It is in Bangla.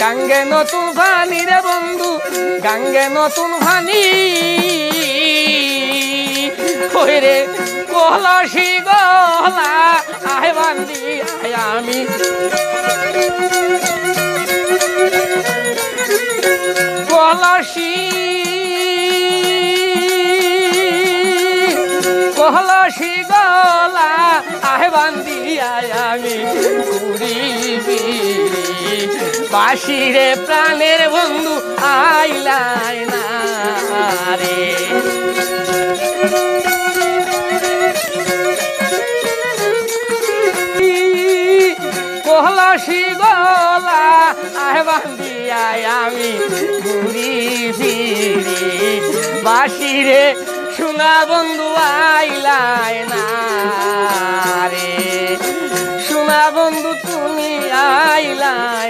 গাঙ্গে নতুন ভানি রে বন্ধু, গাঙ্গে নতুন ভানি। রে কলসি গলা, আয় বান্দি, আয় আমি। কলসি কলসি গলা, আয় বান্দি আমি। ঘুরিবি বাসিরে প্রাণের বন্ধু আইলাই না রে। কহলাসি গলা আয় বান্দিয়ায় আমি ঘুরি ফিরি। বাসিরে শোনা বন্ধু আইলাই না রে। সোনা বন্ধু তুমি আইলাই